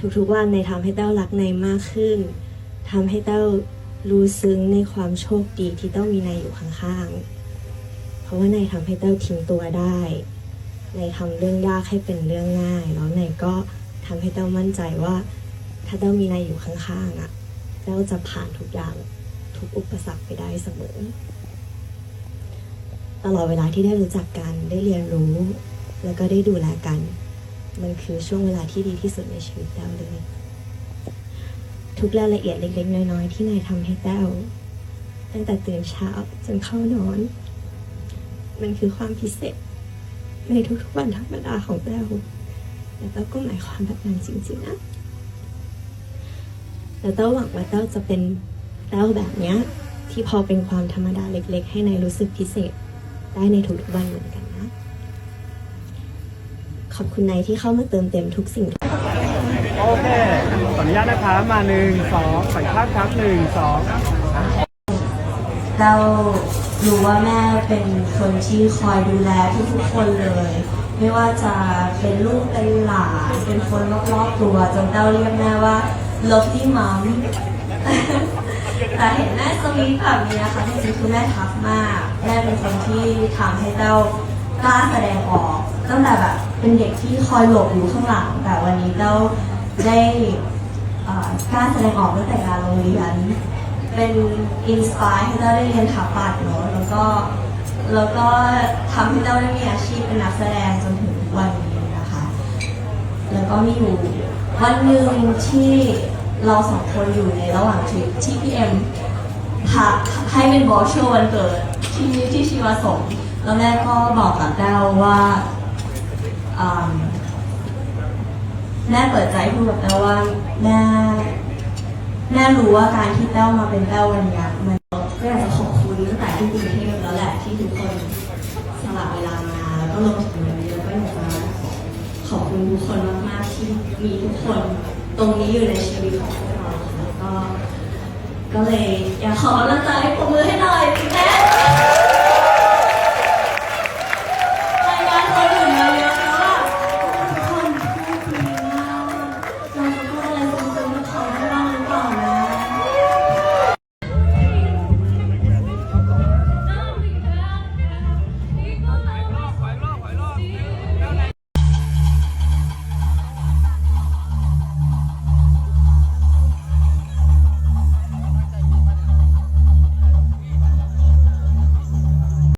ทุกๆวันในทำให้เต้ารักในมากขึ้นทำให้เต้ารู้ซึ้งในความโชคดีที่เต้ามีในอยู่ข้างๆ เพราะว่าในทำให้เต้าทิ้งตัวได้ในทำเรื่องยากให้เป็นเรื่องง่าย แล้วในก็ทำให้เต้ามั่นใจว่า ถ้าเต้ามีนายอยู่ข้างๆอะเต้าจะผ่านทุกอย่างทุกอุปสรรคไปได้เสมอ ตลอดเวลาที่ได้รู้จักกันได้เรียนรู้ แล้วก็ได้ดูแลกัน มันคือช่วงเวลาที่ดีที่สุดในชีวิตแต้วเลย ทุกรายละเอียดเล็กๆน้อยๆที่นายทำให้แต้วตั้งแต่ตื่นเช้าจนเข้านอน มันคือความพิเศษ ในทุกๆวันธรรมดาของแต้วแต่แต้วก็หมายความแบบนั้นจริงๆนะแต่แต้วหวังว่าแต้วจะเป็นแต้วแบบเนี้ยที่พอเป็นความธรรมดาเล็ก ๆ ให้นายรู้สึกพิเศษได้ในทุกๆวันเหมือนกัน ขอบคุณนายที่เข้ามาเติมเต็มทุกสิ่ง โอเค ขออนุญาตนะคะมาหนึ่งสองใส่ภาพครับหนึ่งสองเรารู้ว่าแม่เป็นคนที่คอยดูแลทุกๆคนเลย ไม่ว่าจะเป็นลูกเป็นหลานเป็นคนรอบๆตัวจนเต้าเรียกแม่ว่า lovely mom แต่เห็นแม่สวีทแบบนี้นะคะจริงๆคือแม่ทักมาก แม่เป็นคนที่ทำให้เต้ากล้าแสดงออก ตั้งแต่แบบเป็นเด็กที่คอยหลบอยู่ข้างหลัง แต่วันนี้เต้าได้เอ่อกล้าแสดงออกตั้งแต่การโรงเรียน เป็นอินสปายให้เราได้เรียนถาปัดเนาะแล้วก็แล้วก็ทำให้เราได้มีอาชีพเป็นนักแสดงจนถึงวันนี้นะคะ แล้วก็มีอยู่วันหนึ่งที่เราสองคนอยู่ในระหว่างทริปที่พี่เอ็มพาให้เป็นบอชวันเกิดที่ที่ชีวาสมแล้วแม่ก็บอกกับแต้วว่า แม่เปิดใจพูดกับแต้วว่าแม่แม่รู้ว่าการที่แต้วมาเป็นแต้ววันนี้มันก็อยากจะขอบคุณตั้งแต่ที่กรุงเทพแล้วแหละที่ทุกคนสละเวลามาแล้วก็ลงถึงวันนี้แล้วก็อยากจะขอบคุณทุกคนมากๆที่มีทุกคนตรงนี้อยู่ในชีวิตของพวกเราค่ะก็ก็เลยอยากขอกำลังใจปรบมือให้หน่อยพี่แม่